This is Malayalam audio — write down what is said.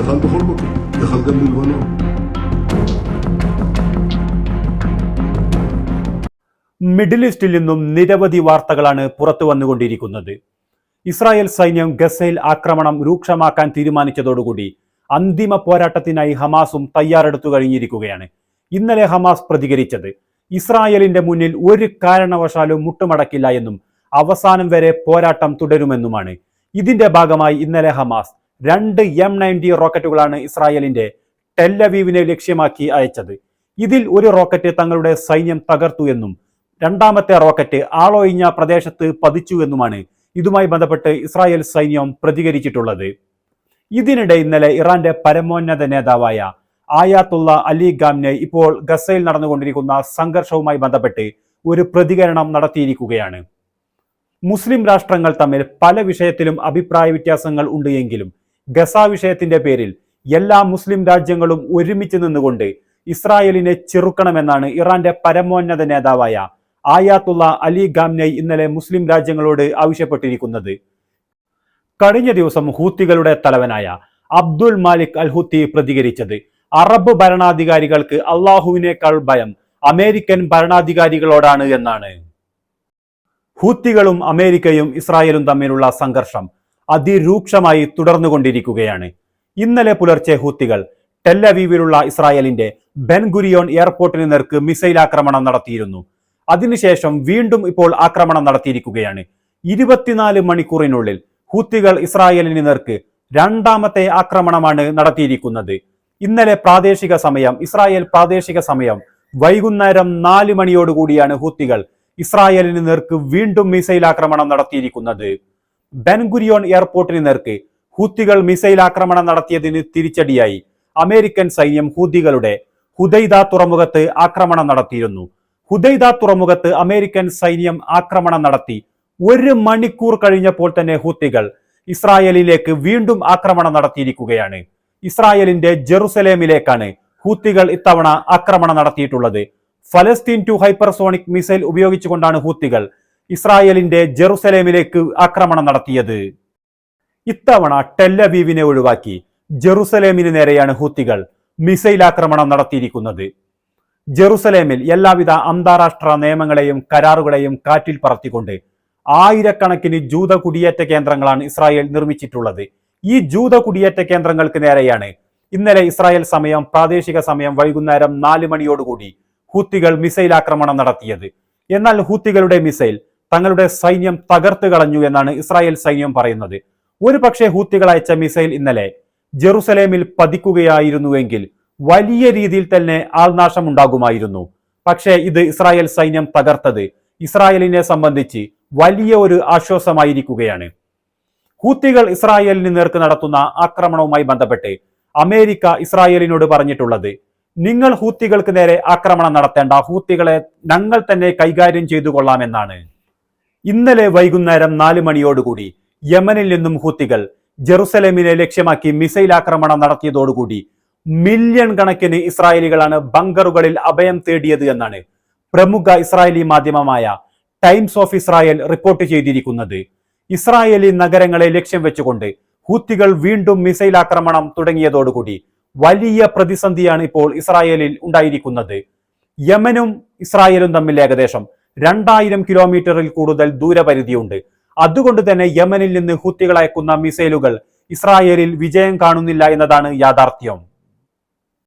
יכל בכל מקום, יכל גם בלבנון. മിഡിൽ ഈസ്റ്റിൽ നിന്നും നിരവധി വാർത്തകളാണ് പുറത്തു വന്നുകൊണ്ടിരിക്കുന്നത്. ഇസ്രായേൽ സൈന്യം ഗസയിൽ ആക്രമണം രൂക്ഷമാക്കാൻ തീരുമാനിച്ചതോടുകൂടി അന്തിമ പോരാട്ടത്തിനായി ഹമാസും തയ്യാറെടുത്തു കഴിഞ്ഞിരിക്കുകയാണ്. ഇന്നലെ ഹമാസ് പ്രതികരിച്ചത് ഇസ്രായേലിന്റെ മുന്നിൽ ഒരു കാരണവശാലും മുട്ടുമടക്കില്ല എന്നും അവസാനം വരെ പോരാട്ടം തുടരുമെന്നുമാണ്. ഇതിന്റെ ഭാഗമായി ഇന്നലെ ഹമാസ് രണ്ട് എം നയന്റി റോക്കറ്റുകളാണ് ഇസ്രായേലിന്റെ ടെല്ലവീവിനെ ലക്ഷ്യമാക്കി അയച്ചത്. ഇതിൽ ഒരു റോക്കറ്റ് തങ്ങളുടെ സൈന്യം തകർത്തു എന്നും രണ്ടാമത്തെ റോക്കറ്റ് ആളൊഴിഞ്ഞ പ്രദേശത്ത് പതിച്ചു എന്നുമാണ് ഇതുമായി ബന്ധപ്പെട്ട് ഇസ്രായേൽ സൈന്യം പ്രതികരിച്ചിട്ടുള്ളത്. ഇതിനിടെ ഇന്നലെ ഇറാന്റെ പരമോന്നത നേതാവായ ആയാത്തുള്ള അലി ഗാംനെ ഇപ്പോൾ ഗസയിൽ നടന്നുകൊണ്ടിരിക്കുന്ന സംഘർഷവുമായി ബന്ധപ്പെട്ട് ഒരു പ്രതികരണം നടത്തിയിരിക്കുകയാണ്. മുസ്ലിം രാഷ്ട്രങ്ങൾ തമ്മിൽ പല വിഷയത്തിലും അഭിപ്രായ വ്യത്യാസങ്ങൾ ഉണ്ട് എങ്കിലും ഗസ വിഷയത്തിന്റെ പേരിൽ എല്ലാ മുസ്ലിം രാജ്യങ്ങളും ഒരുമിച്ച് നിന്നുകൊണ്ട് ഇസ്രായേലിനെ ചെറുക്കണമെന്നാണ് ഇറാന്റെ പരമോന്നത നേതാവായ ആയാത്തുള്ള അലി ഗാംനെ ഇന്നലെ മുസ്ലിം രാജ്യങ്ങളോട് ആവശ്യപ്പെട്ടിരിക്കുന്നത്. കഴിഞ്ഞ ദിവസം ഹൂത്തികളുടെ തലവനായ അബ്ദുൽ മാലിക് അൽ ഹുത്തി പ്രതികരിച്ചത് അറബ് ഭരണാധികാരികൾക്ക് അള്ളാഹുവിനേക്കാൾ ഭയം അമേരിക്കൻ ഭരണാധികാരികളോടാണ് എന്നാണ്. ഹൂത്തികളും അമേരിക്കയും ഇസ്രായേലും തമ്മിലുള്ള സംഘർഷം അതിരൂക്ഷമായി തുടർന്നുകൊണ്ടിരിക്കുകയാണ്. ഇന്നലെ പുലർച്ചെ ഹൂത്തികൾ ടെല്ലവീവിലുള്ള ഇസ്രായേലിന്റെ ബെൻഗുരിയോൺ എയർപോർട്ടിന് നേർക്ക് മിസൈൽ ആക്രമണം നടത്തിയിരുന്നു. അതിനുശേഷം വീണ്ടും ഇപ്പോൾ ആക്രമണം നടത്തിയിരിക്കുകയാണ്. ഇരുപത്തിനാല് മണിക്കൂറിനുള്ളിൽ ഹൂത്തികൾ ഇസ്രായേലിന് നേർക്ക് രണ്ടാമത്തെ ആക്രമണമാണ് നടത്തിയിരിക്കുന്നത്. ഇന്നലെ പ്രാദേശിക സമയം ഇസ്രായേൽ പ്രാദേശിക സമയം വൈകുന്നേരം നാല് മണിയോടുകൂടിയാണ് ഹൂത്തികൾ ഇസ്രായേലിന് നേർക്ക് വീണ്ടും മിസൈൽ ആക്രമണം നടത്തിയിരിക്കുന്നത്. ബെൻഗുരിയോൺ എയർപോർട്ടിന് നേർക്ക് ഹൂത്തികൾ മിസൈൽ ആക്രമണം നടത്തിയതിന് തിരിച്ചടിയായി. അമേരിക്കൻ സൈന്യം ഹൂതികളുടെ ഹുദൈദ തുറമുഖത്ത് ആക്രമണം നടത്തിയിരുന്നു. ഹുദൈദ തുറമുഖത്ത് അമേരിക്കൻ സൈന്യം ആക്രമണം നടത്തി. ഒരു മണിക്കൂർ കഴിഞ്ഞപ്പോൾ തന്നെ ഹൂത്തികൾ ഇസ്രായേലിലേക്ക് വീണ്ടും ആക്രമണം നടത്തിയിരിക്കുകയാണ്. ഇസ്രായേലിന്റെ ജെറുസലേമിലേക്കാണ് ഹൂത്തികൾ ഇത്തവണ ആക്രമണം നടത്തിയിട്ടുള്ളത്. ഫലസ്തീൻ ടു ഹൈപ്പർസോണിക് മിസൈൽ ഉപയോഗിച്ചുകൊണ്ടാണ് ഹൂത്തികൾ ഇസ്രായേലിന്റെ ജെറുസലേമിലേക്ക് ആക്രമണം നടത്തിയത്. ഇത്തവണ ടെല്ലബീവിനെ ഒഴിവാക്കി ജെറുസലേമിന് നേരെയാണ് ഹൂത്തികൾ മിസൈൽ ആക്രമണം നടത്തിയിരിക്കുന്നത്. ജെറുസലേമിൽ എല്ലാവിധ അന്താരാഷ്ട്ര നിയമങ്ങളെയും കരാറുകളെയും കാറ്റിൽ പറത്തിക്കൊണ്ട് ആയിരക്കണക്കിന് ജൂത കുടിയേറ്റ കേന്ദ്രങ്ങളാണ് ഇസ്രായേൽ നിർമ്മിച്ചിട്ടുള്ളത്. ഈ ജൂത കുടിയേറ്റ കേന്ദ്രങ്ങൾക്ക് നേരെയാണ് ഇന്നലെ ഇസ്രായേൽ സമയം പ്രാദേശിക സമയം വൈകുന്നേരം നാല് മണിയോടുകൂടി ഹൂത്തികൾ മിസൈൽ ആക്രമണം നടത്തിയത്. എന്നാൽ ഹൂത്തികളുടെ മിസൈൽ തങ്ങളുടെ സൈന്യം തകർത്തു കളഞ്ഞു എന്നാണ് ഇസ്രായേൽ സൈന്യം പറയുന്നത്. ഒരു പക്ഷേ ഹൂത്തികൾ അയച്ച മിസൈൽ ഇന്നലെ ജെറുസലേമിൽ പതിക്കുകയായിരുന്നുവെങ്കിൽ വലിയ രീതിയിൽ തന്നെ ആൾനാശം ഉണ്ടാകുമായിരുന്നു പക്ഷേ ഇത് ഇസ്രായേൽ സൈന്യം തകർത്തത് ഇസ്രായേലിനെ സംബന്ധിച്ച് വലിയ ഒരു ആശ്വാസമായിരിക്കുകയാണ്. ഹൂത്തികൾ ഇസ്രായേലിന് നേർക്ക് നടത്തുന്ന ആക്രമണവുമായി ബന്ധപ്പെട്ട് അമേരിക്ക ഇസ്രായേലിനോട് പറഞ്ഞിട്ടുള്ളത് നിങ്ങൾ ഹൂത്തികൾക്ക് നേരെ ആക്രമണം നടത്തേണ്ട ഹൂത്തികളെ ഞങ്ങൾ തന്നെ കൈകാര്യം ചെയ്തു കൊള്ളാമെന്നാണ് ഇന്നലെ വൈകുന്നേരം നാല് മണിയോടുകൂടി യമനിൽ നിന്നും ഹൂത്തികൾ ജെറുസലേമിനെ ലക്ഷ്യമാക്കി മിസൈൽ ആക്രമണം നടത്തിയതോടുകൂടി മില്യൺ കണക്കിന് ഇസ്രായേലികളാണ് ബങ്കറുകളിൽ അഭയം തേടിയത് എന്നാണ് പ്രമുഖ ഇസ്രായേലി മാധ്യമമായ ടൈംസ് ഓഫ് ഇസ്രായേൽ റിപ്പോർട്ട് ചെയ്തിരിക്കുന്നത്. ഇസ്രായേലി നഗരങ്ങളെ ലക്ഷ്യം വെച്ചുകൊണ്ട് ഹൂത്തികൾ വീണ്ടും മിസൈൽ ആക്രമണം തുടങ്ങിയതോടുകൂടി വലിയ പ്രതിസന്ധിയാണ് ഇപ്പോൾ ഇസ്രായേലിൽ ഉണ്ടായിരിക്കുന്നത്. യമനും ഇസ്രായേലും തമ്മിൽ ഏകദേശം രണ്ടായിരം കിലോമീറ്ററിൽ കൂടുതൽ ദൂരപരിധിയുണ്ട്. അതുകൊണ്ട് തന്നെ യമനിൽ നിന്ന് ഹൂത്തികൾ അയക്കുന്ന മിസൈലുകൾ ഇസ്രായേലിൽ വിജയം കാണുന്നില്ല എന്നതാണ് യാഥാർത്ഥ്യം.